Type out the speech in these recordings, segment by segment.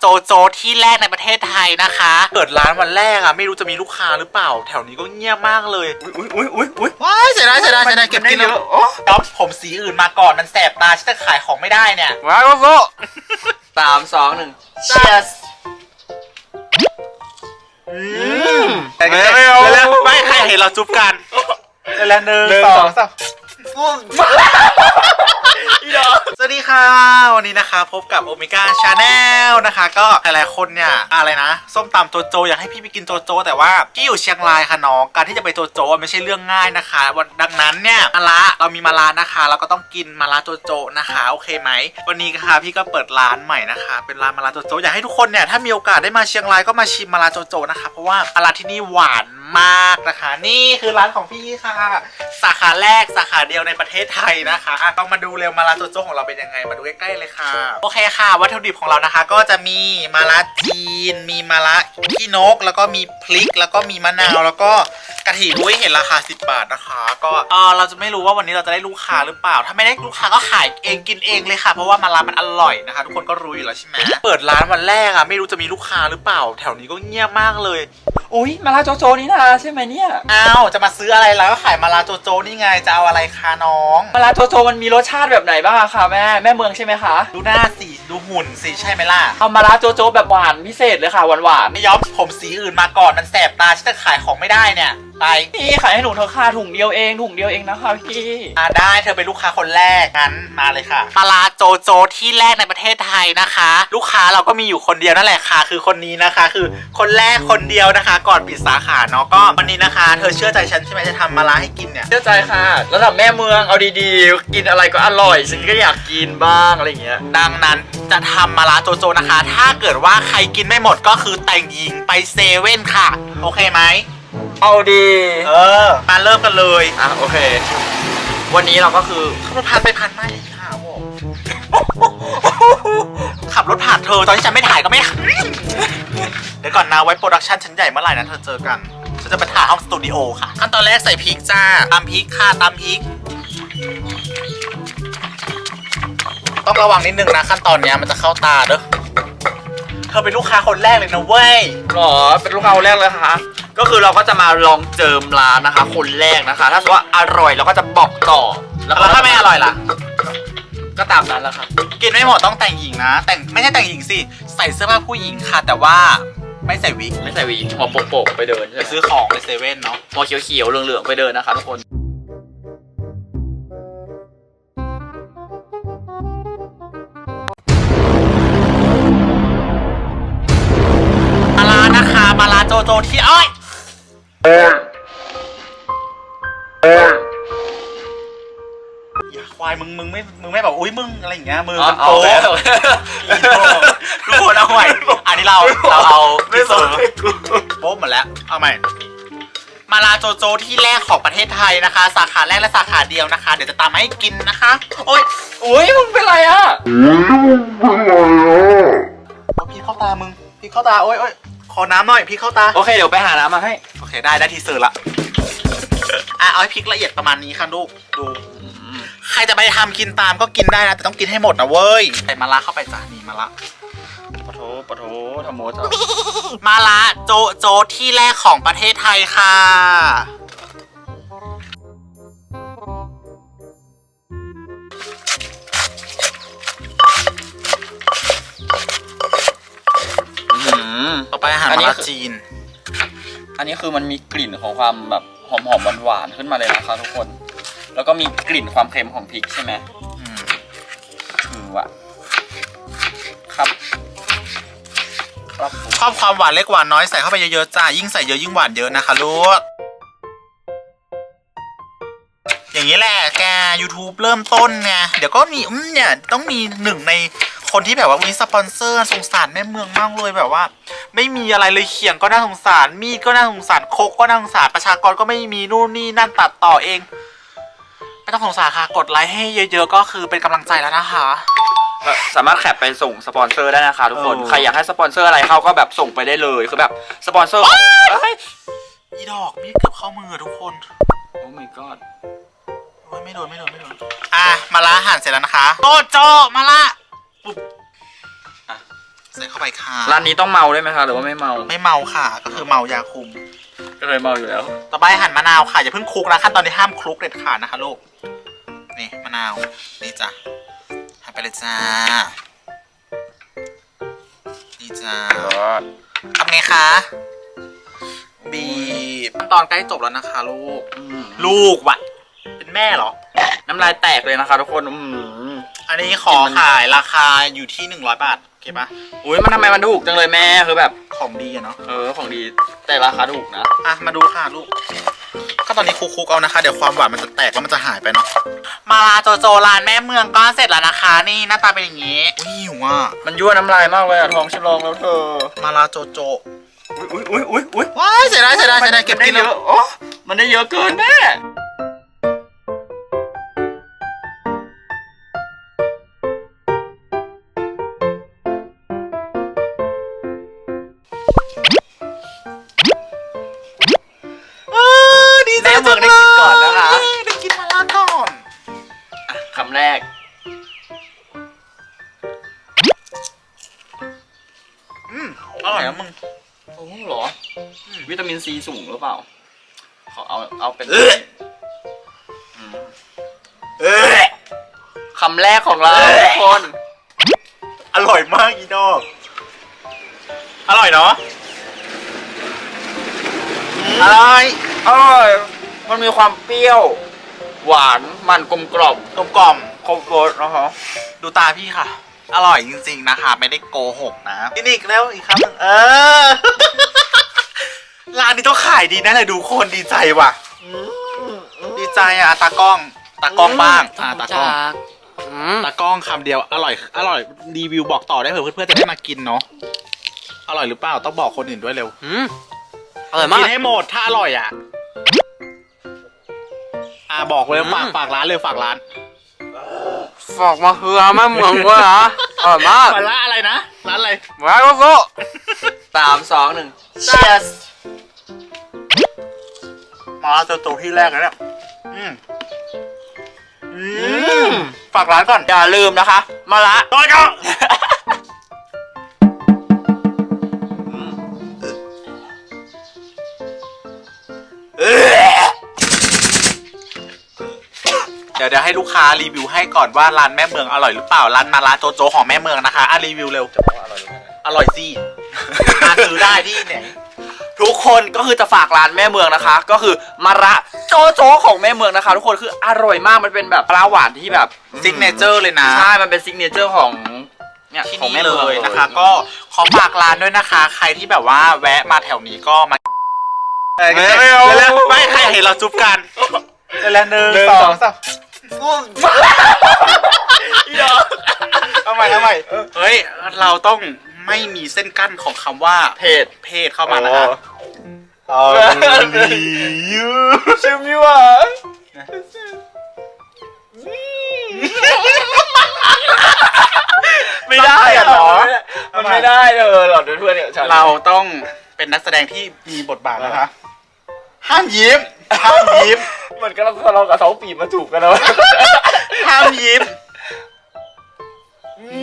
โจโจที่แรกในประเทศไทยนะคะ เปิดร้านวันแรกอะไม่รู้จะมีลูกค้าหรือเปล่า แถวนี้ก็เงียบมากเลย อุ้ยอุ้ยอุ้ยอุ้ยว้ายเสียดายเสียดายเสียดายเก็บกินได้เลเยยอะโอ้ย้อมผมสีอื่นมาก่อนมันแสบตาฉันจะขายของไม่ได้เนี่ยว้าวโซ่สามสองหนึ่ง Cheers มแต่ก็ไม่เอาแล้วไม่ใครเห็นเราจุ๊บกันแล้วหนึ่งหนึ่งสสอองงสาม อีดอสวัสดีค่ะ วันนี้นะคะ พบกับโอเมก้าชาแนลนะคะ ก็หลายๆคนเนี่ยอะไรนะ ส้มตำโจโจ อยากให้พี่ไปกินโจโจ แต่ว่าพี่อยู่เชียงรายค่ะน้อง การที่จะไปโจโจไม่ใช่เรื่องง่ายนะคะวันดังนั้นเนี่ยมาละเรามีมาลานะคะ เราก็ต้องกินมาลาโจโจนะคะ โอเคไหม วันนี้ค่ะพี่ก็เปิดร้านใหม่นะคะ เป็นร้านมาลาโจโจ อยากให้ทุกคนเนี่ยถ้ามีโอกาสได้มาเชียงรายก็มาชิมมาลาโจโจนะคะ เพราะว่ามาลาที่นี่หวานมากนะคะ นี่คือร้านของพี่ค่ะ สาขาแรกสาขาเดียวในประเทศไทยนะคะต้องมาดูเร็วมาลาโจโจของเราเป็นยังไงมาดูใกล้ๆเลยค่ะ โอเคค่ะ วัตถุดิบของเรานะคะ ก็จะมีมาลาจีน มีมาลาขี้นก แล้วก็มีพริก แล้วก็มีมะนาว แล้วก็กะทิด้วยเห็นราคา 10 บาทนะคะ ก็เออเราจะไม่รู้ว่าวันนี้เราจะได้ลูกค้าหรือเปล่า ถ้าไม่ได้ลูกค้าก็ขายเองกินเองเลยค่ะ เพราะว่ามาลามันอร่อยนะคะ ทุกคนก็รู้อยู่แล้วใช่ไหมเปิดร้านวันแรกอะไม่รู้จะมีลูกค้าหรือเปล่า แถวนี้ก็เงียบมากเลยอุ้ยมาลาโจโจนี่นะใช่ไหมเนี่ย อ้าวจะมาซื้ออะไรแล้วก็ขายมาลาโจโจนี่ไงจะเอาอะไรคะน้อง มาลาโจโจมันมีรสชาติแบบไหนบ้างอะคะแม่แม่เมืองใช่ไหมคะดูหน้าสีดูหุ่นสีใช่ไหมล่ะเอามาลาโจโจแบบหวานพิเศษเลยค่ะหวานหวานไม่ย้อมผมสีอื่นมาก่อนมันแสบตาฉันจะขายของไม่ได้เนี่ย ไปๆพี่ขายให้หนูเธอะค่ะถุงเดียวเองถุงเดียวเองนะคะพี่อ่าได้เธอเป็นลูกค้าคนแรกงั้นมาเลยค่ะปลาร้าโจโจที่แรกในประเทศไทยนะคะ ลูกค้าเราก็มีอยู่คนเดียวนั่นแหละค่ะ คือคนนี้นะคะ คือคนแรกคนเดียวนะคะ ก่อนปิดสาขาเนาะก็วันนี้นะคะ เธอเชื่อใจฉันใช่ไหมจะทำมาลาให้กินเนี่ยเชื่อใจค่ะระดับแม่เมืองเอาดีๆ กินอะไรก็อร่อยฉันก็อยากกินบ้างอะไรอย่างเงี้ยดังนั้นจะทำมาลาโจโจนะคะ ถ้าเกิดว่าใครกินไม่หมดก็คือแต่งหญิงไปเซเว่นค่ะ โอเคไหม เอาดีเออมาเริ่มกันเลยอะโอเค วันนี้เราก็คือขับรถผ่านไปผ่านมาอีกค่ะโว้ขับรถผ่านเธอตอนที่ฉันไม่ถ่ายก็ไม่เดี๋ยวก่อนนะไว้โปรดักชันชั้นใหญ่เมื่อไหร่นะเธอเจอกันฉันจะไปถ่ายห้องสตูดิโอค่ะขั้นตอนแรกใส่พริกจ้าตำพริกค่ะตำพริกต้องระวังนิดนึงนะขั้นตอนเนี้ยมันจะเข้าตาเด้อ เธอเป็นลูกค้าคนแรกเลยนะเว้ย หรอเป็นลูกค้าคนแรกเลยค่ะก็คือเราก็จะมาลองเจิมร้านนะคะ คนแรกนะคะ ถ้าสมมติว่าอร่อยเราก็จะบอกต่อแล้วถ้าไม่อร่อยล่ะ ก็ตามนั้นแหละค่ะ กินไม่หมดต้องแต่งหญิงนะ แต่งไม่ใช่แต่งหญิงสิ ใส่เสื้อผ้าผู้หญิงค่ะ แต่ว่าไม่ใส่วิกไม่ใส่หวีหัวโปกๆไปเดินใช่ไปไหมซื้อของในเซเว่นเนาะหัวเขียวๆเหลืองๆไปเดินนะคะทุกคน โจโจที่อ้อยอย่าควายมึงมึงไม่มึงไม่แบบอุ้ยมึงอะไรอย่างเงี้ยมือมันเอาโป๊ะแล้วทุกคนเอาใหม่อันนี้เราเราเอาไม่ที่สสุนดโป๊ะหมดแล้วเอาใหม่มาลาโจโจที่แรกของประเทศไทยนะคะ สาขาแรกและสาขาเดียวนะคะ เดี๋ยวจะตามมาให้กินนะคะ โอ๊ยอุ้ยมึงเป็นไรอะโอ๊ยพี่เข้าตามึงพี่เข้าตาโอ๊ยโอ๊ยข อน้ำหน่อยพี่เข้าตา โอเคเดี๋ยวไปหาน้ำมาให้ โอเคได้ได้ทีเซอร์ละอะเอาให้พริกละเอียดประมาณนี้ค่ะลูกดู ใครจะไปทำกินตามก็กินได้นะ แต่ต้องกินให้หมดนะเว้ยใส่มาละเข้าไปจ้ะนี่มาละปะโถปะโถทำโมทมาละโจโจที่แรกของประเทศไทยค่ะ อไปอาหารมาลาจีน อันนี้คือมันมีกลิ่นของความแบบหอมๆหวานๆขึ้นมาเลยนะคะทุกคน แล้วก็มีกลิ่นความเค็มของพริกใช่ไหมอืมคือว่ะครับครับผมชอบความหวานเล็กหวานน้อยใส่เข้าไปเยอะๆจ้ายิ่งใส่เยอะยิ่งหวานเยอะนะคะลูกอย่างนี้แหละแก YouTube เริ่มต้นไงเดี๋ยวก็มีอืมเนี่ยต้องมีหนึ่งใน คนที่แบบว่ามีสปอนเซอร์สงสารแม่เมืองมากเลยแบบว่า ไม่มีอะไรเลยเขียงก็น่าสงสาร มีดก็น่าสงสารโคกก็น่าสงสารประชากรก็ไม่มีนู่นนี่นั่นตัดต่อเองไม่ต้องสงสารค่ะกดไลค์ให้เยอะ ๆ ก็คือเป็นกำลังใจแล้วนะคะก็สามารถแคปไปส่งสปอนเซอร์ได้นะคะทุกคนเออใครอยากให้สปอนเซอร์อะไรเข้าก็แบบส่งไปได้เลยคือแบบสปอนเซอร์เอ้ยอีดอกมีดเกือบเข้ามือทุกคนโอ้ my god โอ้ยไม่โดนไม่โดนไม่โดนอะมาละหั่นเสร็จแล้วนะคะโตโจมาละ ปุ๊บอะใส่เข้าไปค่ะร้านนี้ต้องเมาด้วยไหมคะหรือว่าไม่เมาไม่เมาค่ะ ก็คือเมายาคุม ก็เลยเมาอยู่แล้ว ต่อไปหั่นมะนาวค่ะอย่าเพิ่งคลุกนะขั้นตอนนี้ห้ามคลุกเด็ดขาดนะคะลูกนี่มะนาวนี่จ้ะหั่นไปเลยจ้านี่จ้าทำไงคะบีบขั้นตอนใกล้จบแล้วนะคะ ลูกลูกวะเป็นแม่เหรอ น้ำลายแตกเลยนะคะทุกคนอืม อันนี้ขอขายราคาอยู่ที่ 100 บาทโอเคปะอุ้ยมันทำไมมันถูกจังเลยแม่คือแบบ ของดีอะเนาะเออของดีแต่ราคาถูกนะ อะมาดูค่ะลูกก็ตอนนี้คลุกๆเอานะคะ เดี๋ยวความหวานมันจะแตกแล้วมันจะหายไปเนาะมาลาโจโจร้านแม่เมืองก็เสร็จแล้วนะคะ นี่หน้าตาเป็นอย่างนี้อุ้ยหิวอะมันยั่วน้ำลายมากเลยอะท้องฉันร้องแล้วเธอ มาลาโจโจอุ้ยอุ้ยอุ้ยอุ้ยว้ายเสียดายเสียดายเสียดายเก็บกินได้แล้เยวอะโอ้มันได้เยอะเกินแม่ วิตามินซีสูงหรือเปล่า ขอเอาเอาเป็นเอ้ยมเอ้ยคำแรกของเราเอ้ยทุกคน อร่อยมากอีดอก อร่อยเนาะอร่อยอร่อย มันมีความเปรี้ยว หวานมันกลมกล่อมกลมกล่อมครบรสนะคะดูตาพี่ค่ะ อร่อยจริงๆนะคะ ไม่ได้โกหกนะกินอีกแล้วอีกครั้งหนึ่งเออ ร้านนี้ต้องขายดีแน่เลยดูคนดีใจว่ะ ดีใจอะตากล้องตากล้องบ้างอะตากล้องอืมตากล้องคำเดียวอร่อย อร่อยรีวิวบอกต่อได้เผื่อเพื่อนๆจะได้มากินเนาะอร่อยหรือเปล่าต้องบอกคนอื่นด้วยเร็วอืมอร่อยมากิก นให้หมดถ้าอร่อยอะอะบอกเลยฝากอืมฝากร้านเลยฝากร้านฝอกมาเฮือแม่เมืองด้วยนะอร่อยมากมาร้านอะไรนะร้านอะไร ว้าวโซ่สามสองหนึ่ง Cheers มาเจอตัวที่แรกแล้วเนี่ยอืมอืมฝากร้านก่อน อย่าลืมนะคะ มาละต่อจ้ะเดี๋ยวเดี๋ยวให้ลูกค้ารีวิวให้ก่อนว่าร้านแม่เมืองอร่อยหรือเปล่าร้านมาลาโจโจของแม่เมืองนะคะอะรีวิวเร็ว อร่อยสิหาซื้อได้ที่ไหน ทุกคนก็คือจะฝากร้านแม่เมืองนะคะ ก็คือมาระโจโจของแม่เมืองนะคะ ทุกคนคืออร่อยมากมันเป็นแบบปลาหวานที่แบบซิกเนเจอร์เลยนะ ใช่ มันเป็นซิกเนเจอร์ของเนี่ยที่ของนี่แม่เลเมืองยนะคะ ก็ขอฝากร้านด้วยนะคะ ใครที่แบบว่าแวะมาแถวนี้ก็มาเออไม่เอา แล้วๆไม่ใครเห็นเราจุ๊บกันแล้วหนึ่งสองสามเอาใหม่เอาใหม่เฮ้ยเราต้อง ไม่มีเส้นกั้นของคำว่าเพจเพศเข้ามานะคะอ๋อยูชิมยั่วไม่ได้อะเนาะมันไม่ได้เออหลอดเพื่อนเนี่ยฉันเราต้องเป็นนักแสดงที่มีบทบาทนะคะห้ามยิ้มห้ามยิ้ม เหมือนกับเราเรากับสองปีมาถูกกันแล้วห้ามยิ้ม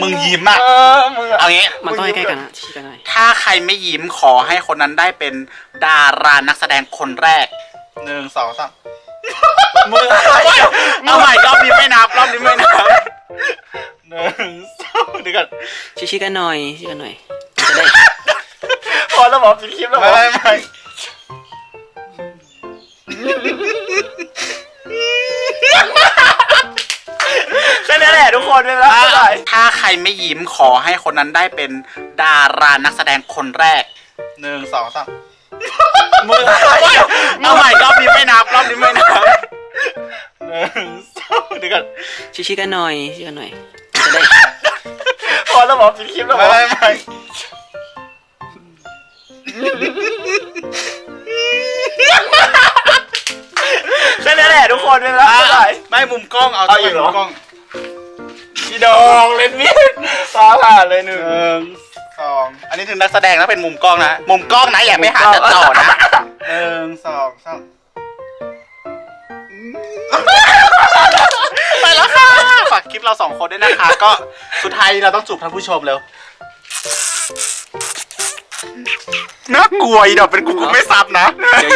มึงยิ้มอะเออมึงอะเอางี้มันต้องใกล้ๆกันนะชี้กันหน่อยถ้าใครไม่ยิ้มขอให้คนนั้นได้เป็นดารานักแสดงคนแรกหนึ่งสองสามมึงอะเอาใหม่รอบนี้ไม่นับรอบนี้ไม่นับหนึ่งสองเดี๋ยวก่อนชี้ๆกันหน่อยชี้กันหน่อยจะได้พอแล้วบอกปิดคลิปแล้วบไม่อกไม่ไม่ แค่นี้แหละทุกคนเลยนะถ้าบ๊ายบายถ้าใครไม่ยิ้มขอให้คนนั้นได้เป็นดารานักแสดงคนแรกหนึ่งสองสามมึงอะเอาใหม่รอบนี้ไม่นับรอบนี้ไม่นับหนึ่งสองเดี๋ยวก่อนชี้ๆกันหน่อยชี้กันหน่อยจะได้พอแล้วบอกปิดคลิปแล้วบไม่อกไม่ไม่แค่นี้แหละทุกคนเลยนะบ๊ายบายไม่มุมกล้องเอาเอาอีกเหรอมุมกล้อง พี่ดองเล่นมีดฟ้าผ่านเลยหนึ่งหนึ่งสองอันนี้ถึงนักแสดงแล้วเป็นมุมกล้องนะ มุมกล้องนะอย่าไม่หาจะต่อนะหนึ่งสองสามไปแล้วค่ะ ฝากคลิปเราสองคนด้วยนะคะ ก็สุดท้ายเราต้องจูบท่านผู้ชมเร็วน่ากลัวอีดอกเป็นกูกูไม่ซับนะเดี๋ยว